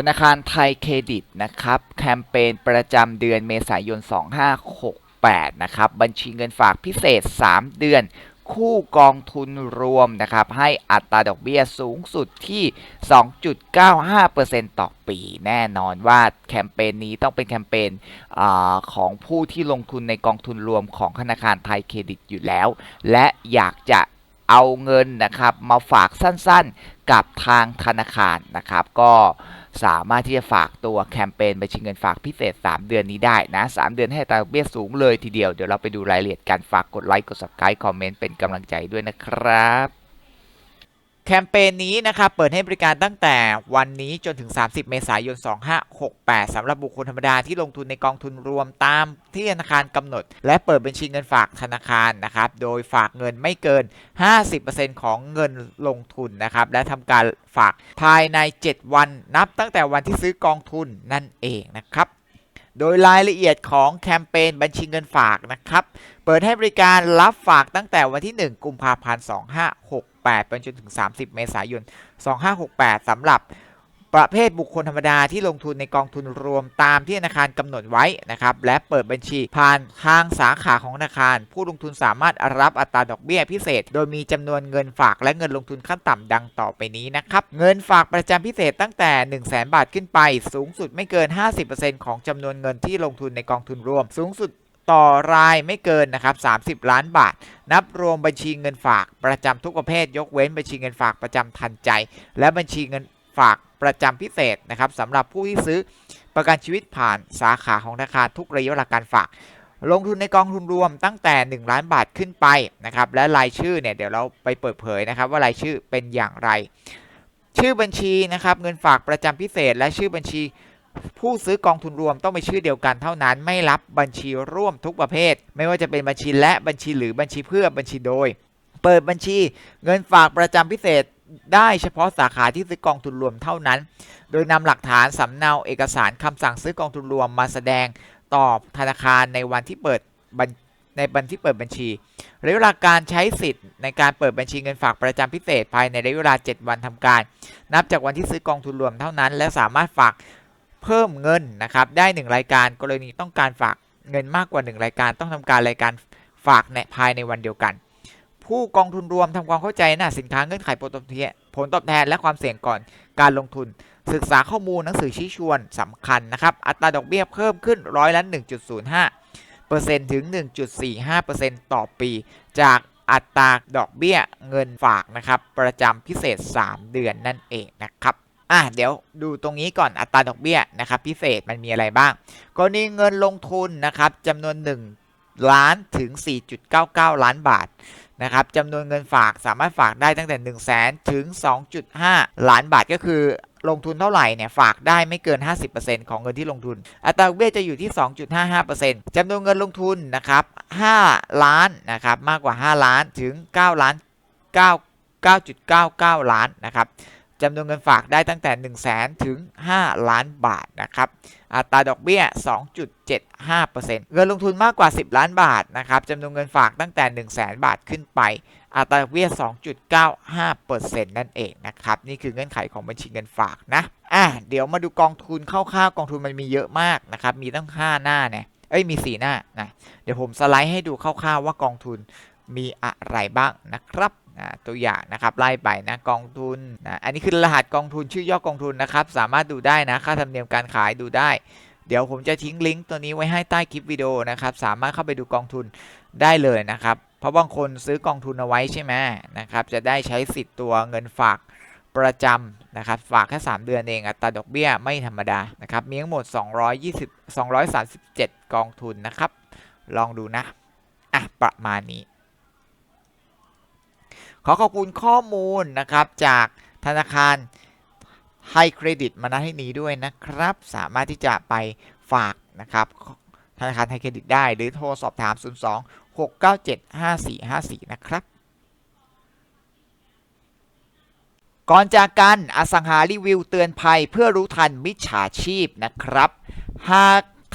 ธนาคารไทยเครดิตนะครับแคมเปญประจำเดือนเมษายน 2568 นะครับบัญชีเงินฝากพิเศษ 3 เดือน คู่กองทุนรวมนะครับให้อัตราดอกเบี้ยสูงสุดที่ 2.95%ต่อปี แน่นอนว่าแคมเปญนี้ต้องเป็นแคมเปญอของผู้ที่ลงทุนในกองทุนรวมของธนาคารไทยเครดิตอยู่แล้ว และอยากจะ เอาเงินนะครับมาฝากสั้นๆกับทางธนาคารนะครับ ก็สามารถที่จะฝากตัวแคมเปญบัญชีเงินฝากพิเศษ 3 เดือนนี้ได้นะ 3 เดือนให้ตาเบี้ยสูงเลยทีเดียว เดี๋ยวเราไปดูรายละเอียดการฝากกดไลค์กด subscribe คอมเมนต์เป็นกำลังใจด้วยนะครับ แคมเปญนี้นะครับเปิดให้บริการตั้งแต่วันนี้จนถึง 30 เมษายน 2568 สำหรับบุคคลธรรมดาที่ลงทุนในกองทุนรวมตามที่ธนาคารกำหนด และเปิดบัญชีเงินฝากธนาคารนะครับ โดยฝากเงินไม่เกิน 50%ของเงินลงทุนนะครับ และทำการฝากภายใน 7 วันนับตั้งแต่วันที่ซื้อกองทุนนั่นเองนะครับโดยรายละเอียดของแคมเปญบัญชีเงินฝากนะครับ เปิดให้บริการรับฝากตั้งแต่วันที่ 1 กุมภาพันธ์ 2568 ไปจนถึง 30 เมษายน 2568สำหรับประเภทบุคคลธรรมดาที่ลงทุนในกองทุนรวมตามที่ธนาคารกำหนดไว้นะครับ และเปิดบัญชีผ่านทางสาขาของธนาคาร ผู้ลงทุนสามารถรับอัตราดอกเบี้ยพิเศษ โดยมีจำนวนเงินฝากและเงินลงทุนขั้นต่ำดังต่อไปนี้นะครับ เงินฝากประจำพิเศษตั้งแต่ 1 0 0 0 0แบาทขึ้นไป สูงสุดไม่เกิน 50%ของจำนวนเงินที่ลงทุนในกองทุนรวม สูงสุด ต่อรายไม่เกินนะครับ 30 ล้านบาท นับรวมบัญชีเงินฝากประจำทุกประเภท ยกเว้นบัญชีเงินฝากประจำทันใจ และบัญชีเงินฝากประจำพิเศษนะครับสำหรับผู้ที่ซื้อประกันชีวิตผ่านสาขาของธนาคารทุกระยะเวลาการฝาก ลงทุนในกองทุนรวมตั้งแต่ 1 ล้านบาทขึ้นไปนะครับและรายชื่อเนี่ยเดี๋ยวเราไปเปิดเผยนะครับ ว่ารายชื่อเป็นอย่างไร ชื่อบัญชีนะครับเงินฝากประจำพิเศษ และชื่อบัญชี ผู้ซื้อกองทุนรวมต้องเป็นชื่อเดียวกันเท่านั้นไม่รับบัญชีร่วมทุกประเภท ไม่ว่าจะเป็นบัญชีและบัญชีหรือบัญชีเพื่อบัญชีโดย เปิดบัญชีเงินฝากประจำพิเศษได้เฉพาะสาขาที่ซื้อกองทุนรวมเท่านั้น โดยนำหลักฐานสำเนาเอกสารคำสั่งซื้อกองทุนรวมมาแสดงต่อธนาคารในวันที่เปิดบัญในวันที่เปิดบัญชีระยะเวลาการใช้สิทธิ์ในการเปิดบัญชีเงินฝากประจำพิเศษภายในระยะเวลา 7 วันทำการ นับจากวันที่ซื้อกองทุนรวมเท่านั้น และสามารถฝาก เพิ่มเงินนะครับได้ 1 รายการกรณีต้องการฝากเงินมากกว่า 1 รายการต้องทำการรายการฝากในภายในวันเดียวกัน ผู้กองทุนรวมทำความเข้าใจนะสินค้าเงื่อนไขผลตอบแทนผลตอบแทนและความเสี่ยงก่อนการลงทุน ศึกษาข้อมูลหนังสือชี้ชวนสำคัญนะครับอัตราดอกเบี้ยเพิ่มขึ้นร้อยละ1.05เปอร์เซ็นต์ถึง 1.45เปอร์เซ็นต์ต่อปี จากอัตราดอกเบี้ยเงินฝากนะครับประจำพิเศษ 3 เดือนนั่นเองนะครับ อะเดี๋ยวดูตรงนี้ก่อนอัตราดอกเบี้ยนะครับพิเศษมันมีอะไรบ้าง กรณีเงินลงทุนนะครับจำนวน 1 ล้านถึง 4.99 ล้านบาทนะครับจำนวนเงินฝากสามารถฝากได้ตั้งแต่ 1 0 0 0 0แสนถึง 2.5 ล้านบาทก็คือลงทุนเท่าไหร่เนี่ยฝากได้ไม่เกิน 50%ของเงินที่ลงทุน อัตราดอกเบี้ยจะอยู่ที่ 2.55%จำนวนเงินลงทุนนะครับ 5 ล้านนะครับมากกว่า 5 ล้านถึง 9 ล้าน 9 9.99 ล้านนะครับ จำนวนเงินฝากได้ตั้งแต่ 1 0 0 0 0แสนถึง 5 ล้านบาทนะครับอัตราดอกเบี้ย 2.75%เงินลงทุนมากกว่า 10 ล้านบาทนะครับจำนวนเงินฝากตั้งแต่ 1 0 0 0 0แบาทขึ้นไป อัตราดอกเบี้ย 2.95%นั่นเองนะครับนี่คือเงื่อนไขของบัญชีเงินฝากนะอะเดี๋ยวมาดูกองทุนคร่าวๆกองทุนมันมีเยอะมากนะครับมีตั้ง 5 หน้าเนี่ยเอ้ยมี 4 หน้านะเดี๋ยวผมสไลด์ให้ดูคร่าวๆว่ากองทุนมีอะไรบ้างนะครับ นะตัวอย่างนะครับไล่ไปนะกองทุนนะอันนี้คือรหัสกองทุนชื่อย่อกองทุนนะครับ สามารถดูได้นะค่าธรรมเนียมการขายดูได้ เดี๋ยวผมจะทิ้งลิงก์ตัวนี้ไว้ให้ใต้คลิปวิดีโอนะครับ สามารถเข้าไปดูกองทุนได้เลยนะครับ เพราะบางคนซื้อกองทุนเอาไว้ใช่ไหมนะครับ จะได้ใช้สิทธิ์ตัวเงินฝากประจำนะครับ ฝากแค่ 3 เดือนเองอัตราดอกเบี้ยไม่ธรรมดานะครับ มีทั้งหมด 220 237 กองทุนนะครับ ลองดูนะ อะ ประมาณนี้ ขอขอบคุณข้อมูลนะครับจากธนาคารไทยเครดิตมาณที่นี้ด้วยนะครับ สามารถที่จะไปฝากนะครับธนาคารไทยเครดิตได้ หรือโทรสอบถาม 02 697 5454 นะครับ ก่อนจากกันอสังหารีวิวเตือนภัยเพื่อรู้ทันมิจฉาชีพนะครับ หาก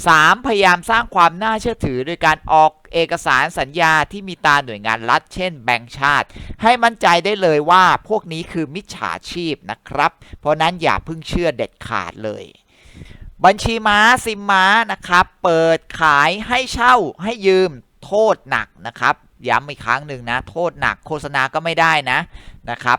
3. พยายามสร้างความน่าเชื่อถือโดยการออกเอกสารสัญญาที่มีตาหน่วยงานรัฐ เช่นแบงก์ชาติ ให้มั่นใจได้เลยว่าพวกนี้คือมิจฉาชีพนะครับ เพราะนั้นอย่าเพิ่งเชื่อเด็ดขาดเลย บัญชีม้าซิมม้านะครับ เปิดขายให้เช่าให้ยืมโทษหนักนะครับย้ำอีกครั้งหนึ่งนะ โทษหนักโฆษณาก็ไม่ได้นะนะครับ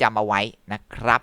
จำเอาไว้นะครับ